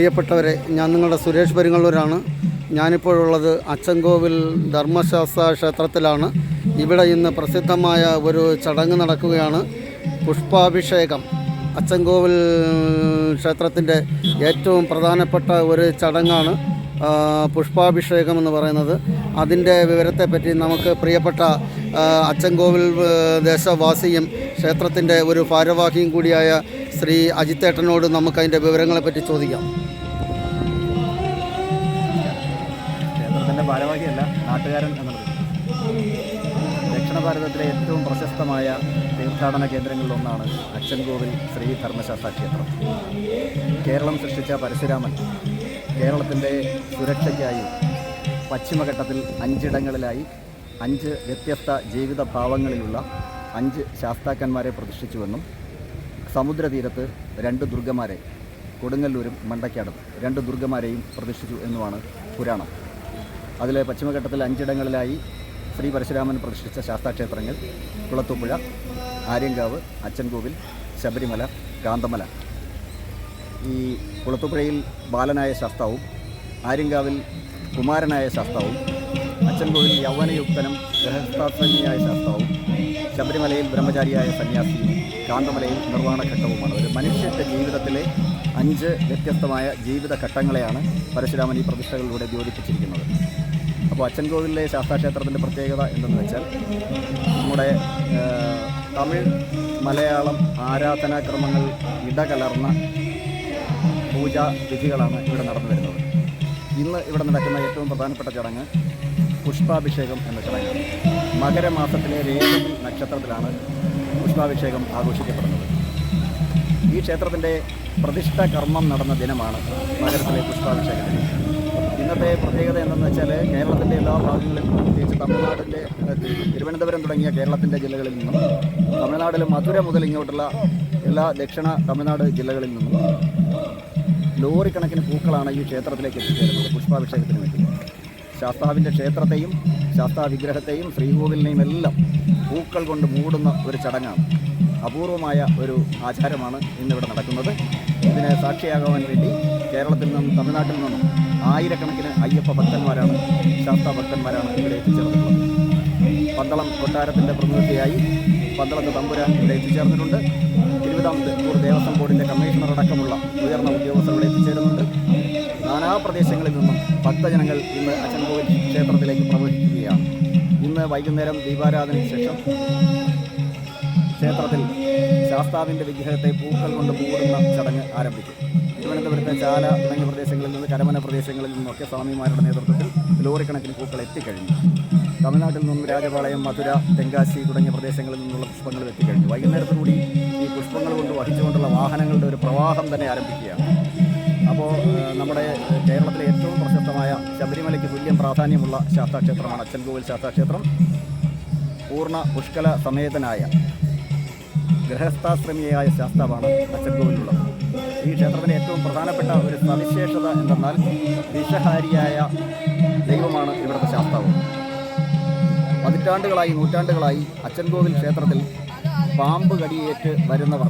പ്രിയപ്പെട്ടവരെ ഞാൻ നിങ്ങളുടെ സുരേഷ് പെരുങ്ങള്ളൂരാണ് ഞാനിപ്പോഴുള്ളത് അച്ചൻകോവിൽ ധർമ്മശാസ്ത്ര ക്ഷേത്രത്തിലാണ്. ഇവിടെ ഇന്ന് പ്രസിദ്ധമായ ഒരു ചടങ്ങ് നടക്കുകയാണ്. പുഷ്പാഭിഷേകം. അച്ചൻകോവിൽ ക്ഷേത്രത്തിന്റെ ഏറ്റവും പ്രധാനപ്പെട്ട ഒരു ചടങ്ങാണ് പുഷ്പാഭിഷേകം എന്ന് പറയുന്നത്. അതിന്റെ വിവരത്തെപ്പറ്റി നമുക്ക് പ്രിയപ്പെട്ട അച്ചൻകോവിൽ ദേശവാസിയും ക്ഷേത്രത്തിന്റെ ഒരു ഭാരവാഹിയും കൂടിയായ ശ്രീ അജിത്തേട്ടനോട് നമുക്ക് അതിന്റെ വിവരങ്ങളെപ്പറ്റി ചോദിക്കാം. ക്ഷേത്രത്തിന്റെ ഭാരവാഹിയല്ല ദക്ഷിണ ഭാരതത്തിലെ ഏറ്റവും പ്രശസ്തമായ തീർത്ഥാടന കേന്ദ്രങ്ങളിലൊന്നാണ് അച്ചൻകോവിൽ ശ്രീ ധർമ്മശാസ്ത്ര ക്ഷേത്രം. കേരളം സൃഷ്ടിച്ച പരശുരാമൻ കേരളത്തിന്റെ സുരക്ഷയ്ക്കായി പശ്ചിമഘട്ടത്തിൽ അഞ്ചിടങ്ങളിലായി അഞ്ച് വ്യത്യസ്ത ജീവിത ഭാവങ്ങളിലുള്ള അഞ്ച് ശാസ്താക്കന്മാരെ പ്രതിഷ്ഠിച്ചുവെന്നും സമുദ്രതീരത്ത് രണ്ട് ദുർഗമാരെ കൊടുങ്ങല്ലൂരും മണ്ടക്കാടും രണ്ട് ദുർഗമാരെയും പ്രതിഷ്ഠിച്ചു എന്നുമാണ് പുരാണം. അതിലെ പശ്ചിമഘട്ടത്തിൽ അഞ്ചിടങ്ങളിലായി ശ്രീ പരശുരാമൻ പ്രതിഷ്ഠിച്ച ശാസ്താക്ഷേത്രങ്ങൾ കുളത്തൂപ്പുഴ ആര്യങ്കാവ് അച്ചൻകോവിൽ ശബരിമല കാന്തമല. ഈ കുളത്തുപുഴയിൽ ബാലനായ ശാസ്താവും ആര്യങ്കാവിൽ കുമാരനായ ശാസ്താവും അച്ചൻകോവിൽ യൗവനയുക്തനും ഗൃഹസ്ഥാത്മനിയായ ശാസ്താവും ശബരിമലയിൽ ബ്രഹ്മചാരിയായ സന്യാസിയും കാന്തമലയിൽ നിർവാണഘട്ടവുമാണ് ഒരു മനുഷ്യന്റെ ജീവിതത്തിലെ അഞ്ച് വ്യത്യസ്തമായ ജീവിത ഘട്ടങ്ങളെയാണ് പരശുരാമൻ ഈ പ്രതിഷ്ഠകളിലൂടെ ദ്യോതിപ്പിച്ചിരിക്കുന്നത്. അപ്പോൾ അച്ചൻകോവിലിലെ ശാസ്താക്ഷേത്രത്തിന്റെ പ്രത്യേകത എന്തെന്ന് വെച്ചാൽ നമ്മുടെ തമിഴ് മലയാളം ആരാധനാക്രമങ്ങൾ ഇടകലർന്ന പൂജാ വിധികളാണ് ഇവിടെ നടന്നു വരുന്നത്. ഇന്ന് ഇവിടെ നടക്കുന്ന ഏറ്റവും പ്രധാനപ്പെട്ട ചടങ്ങ് പുഷ്പാഭിഷേകം എന്ന ചടങ്ങ്. മകരമാസത്തിലെ രേവതി നക്ഷത്രത്തിലാണ് പുഷ്പാഭിഷേകം ആഘോഷിക്കപ്പെടുന്നത്. ഈ ക്ഷേത്രത്തിന്റെ പ്രതിഷ്ഠ കർമ്മം നടന്ന ദിനമാണ് മകരത്തിലെ പുഷ്പാഭിഷേകത്തിന് ഇന്നത്തെ പ്രത്യേകത എന്തെന്ന് വെച്ചാൽ കേരളത്തിന്റെ എല്ലാ ഭാഗങ്ങളിലും പ്രത്യേകിച്ച് തമിഴ്നാടിന്റെ തിരുവനന്തപുരം തുടങ്ങിയ കേരളത്തിന്റെ ജില്ലകളിൽ നിന്നും തമിഴ്നാട്ടിലെ മധുര മുതൽ ഇങ്ങോട്ടുള്ള എല്ലാ ദക്ഷിണ തമിഴ്നാട് ജില്ലകളിൽ നിന്നും ലോറി കണക്കിന് പൂക്കളാണ് ഈ ക്ഷേത്രത്തിലേക്ക് എത്തിച്ചേരുന്നത് പുഷ്പാഭിഷേകത്തിന് വേണ്ടി. ശാസ്താവിന്റെ ക്ഷേത്രത്തെയും ശാസ്താ വിഗ്രഹത്തെയും ശ്രീകോവിലിനെയും എല്ലാം പൂക്കൾ കൊണ്ട് മൂടുന്ന ഒരു ചടങ്ങാണ്. അപൂർവമായ ഒരു ആചാരമാണ് ഇന്നിവിടെ നടക്കുന്നത്. ഇതിന് സാക്ഷിയാകാൻ വേണ്ടി കേരളത്തിൽ നിന്നും തമിഴ്നാട്ടിൽ നിന്നും ആയിരക്കണക്കിന് അയ്യപ്പ ഭക്തന്മാരാണ് ശാസ്താ ഭക്തന്മാരാണ് ഇവിടെ എത്തിച്ചേർന്നിട്ടുള്ളത്. പന്തളം കൊട്ടാരത്തിന്റെ പ്രതിനിധിയായി പന്തളത്ത് തമ്പുരാൻ ഇവിടെ എത്തിച്ചേർന്നിട്ടുണ്ട്. തിരുവിതാംകൂർ ദേവസ്വം ബോർഡിന്റെ കമ്മീഷണർ അടക്കമുള്ള ഉയർന്ന ഉദ്യോഗസ്ഥർ ഇവിടെ എത്തിച്ചേരുന്നുണ്ട്. നാനാ പ്രദേശങ്ങളിൽ നിന്നും ഭക്തജനങ്ങൾ ഇന്ന് അച്ചൻകോവിൽ ക്ഷേത്രത്തിലേക്ക് പ്രവേശിക്കുകയാണ്. ഇന്ന് വൈകുന്നേരം ദീപാരാധനയ്ക്ക് ശേഷം ക്ഷേത്രത്തിൽ ശാസ്താവിന്റെ വിഗ്രഹത്തെ പൂക്കൾ കൊണ്ട് പൂവിടുന്ന ചടങ്ങ് ആരംഭിക്കും. തിരുവനന്തപുരത്തെ ചാല തുടങ്ങിയ പ്രദേശങ്ങളിൽ നിന്ന് കരമന പ്രദേശങ്ങളിൽ നിന്നൊക്കെ സ്വാമിമാരുടെ നേതൃത്വത്തിൽ ലോറിക്കണക്കിന് പൂക്കൾ എത്തിക്കഴിഞ്ഞു. തമിഴ്നാട്ടിൽ നിന്നും രാജപാളയം മധുര തെങ്കാശി തുടങ്ങിയ പ്രദേശങ്ങളിൽ നിന്നുള്ള പുഷ്പങ്ങൾ എത്തിക്കഴിഞ്ഞു. വൈകുന്നേരത്തോടുകൂടി ഈ പുഷ്പങ്ങൾ കൊണ്ട് വഹിച്ചുകൊണ്ടുള്ള വാഹനങ്ങളുടെ ഒരു പ്രവാഹം തന്നെ ആരംഭിക്കുകയാണ്. അപ്പോൾ നമ്മുടെ കേരളത്തിലെ ഏറ്റവും പ്രശസ്തമായ ശബരിമലയ്ക്ക് തുല്യം പ്രാധാന്യമുള്ള ശാസ്താക്ഷേത്രമാണ് അച്ചൻകോവിൽ ശാസ്താക്ഷേത്രം. പൂർണ പുഷ്കല സമേതനായ ഗൃഹസ്ഥാശ്രമിയായ ശാസ്താവാണ് അച്ചൻകോവിലുള്ളത്. ഈ ക്ഷേത്രത്തിന്റെ ഏറ്റവും പ്രധാനപ്പെട്ട ഒരു സവിശേഷത എന്തെന്നാൽ വിഷഹാരിയായ ദൈവമാണ് ഇവിടുത്തെ ശാസ്താവ്. പതിറ്റാണ്ടുകളായി നൂറ്റാണ്ടുകളായി അച്ചൻകോവിൽ ക്ഷേത്രത്തിൽ പാമ്പ് കടിയേറ്റ് വരുന്നവർ.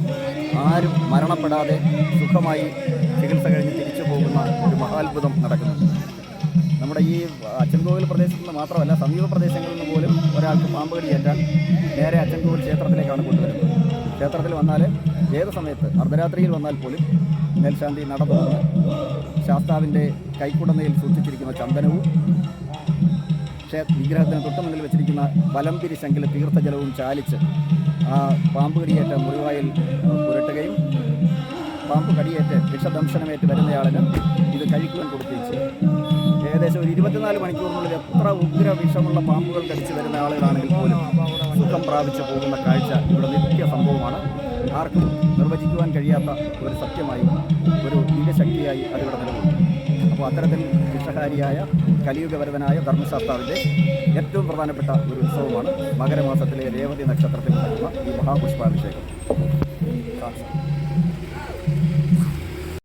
ആരും മരണപ്പെടാതെ സുഖമായി ചികിത്സ കഴിഞ്ഞ് തിരിച്ചു പോകുന്ന ഒരു മഹാത്ഭുതം നടക്കുന്നുണ്ട്. നമ്മുടെ ഈ അച്ചൻകോവിൽ പ്രദേശത്ത് നിന്ന് മാത്രമല്ല സമീപ പ്രദേശങ്ങളിൽ നിന്ന് പോലും ഒരാൾക്ക് പാമ്പ് കടിയേറ്റാൽ നേരെ അച്ചൻകോവിൽ ക്ഷേത്രത്തിലേക്കാണ് കൊണ്ടുവരുന്നത്. ക്ഷേത്രത്തിൽ വന്നാൽ ഏത് സമയത്ത്? അർദ്ധരാത്രിയിൽ വന്നാൽ പോലും മേൽശാന്തി നട തുറന്ന് ശാസ്താവിന്റെ കൈക്കുടന്നയിൽ സൂക്ഷിച്ചിരിക്കുന്ന ചന്ദനവും വിഗ്രഹത്തിന് തൊട്ട് മുന്നിൽ വെച്ചിരിക്കുന്ന വലംപിരി ശങ്കിലെ തീർത്ഥജലവും ചാലിച്ച് ആ പാമ്പ് കടിയേറ്റ മുറിവായിൽ പുരട്ടുകയും പാമ്പ് കടിയേറ്റ് വിഷദംശനമേറ്റ് വരുന്നയാളിന് ഇത് കഴിക്കുവാൻ ചെയ്യും ഏകദേശം ഒരു ഇരുപത്തിനാല് മണിക്കൂറിനുള്ളിൽ എത്ര ഉഗ്ര വിഷമുള്ള പാമ്പുകൾ കടിച്ചു വരുന്ന ആളുകളാണെങ്കിൽ പോലും സുഖം പ്രാപിച്ചു പോകുന്ന കാഴ്ച ഇവിടെ നിത്യ സംഭവമാണ്. ആർക്കും നിർവചിക്കുവാൻ കഴിയാത്ത ഒരു സത്യമായി ഒരു ദിവ്യശക്തിയായി അതിവിടെ നിലകൊള്ളുന്നു അപ്പോൾ അത്തരത്തിൽ വിഷഹാരിയായ കലിയുഗവരവനായ ധർമ്മശാസ്താവിന്റെ ഏറ്റവും പ്രധാനപ്പെട്ട ഒരു ഉത്സവമാണ് മകരമാസത്തിലെ രേവതി നക്ഷത്രത്തിൽ നടക്കുന്ന ഈ മഹാപുഷ്പാഭിഷേകം.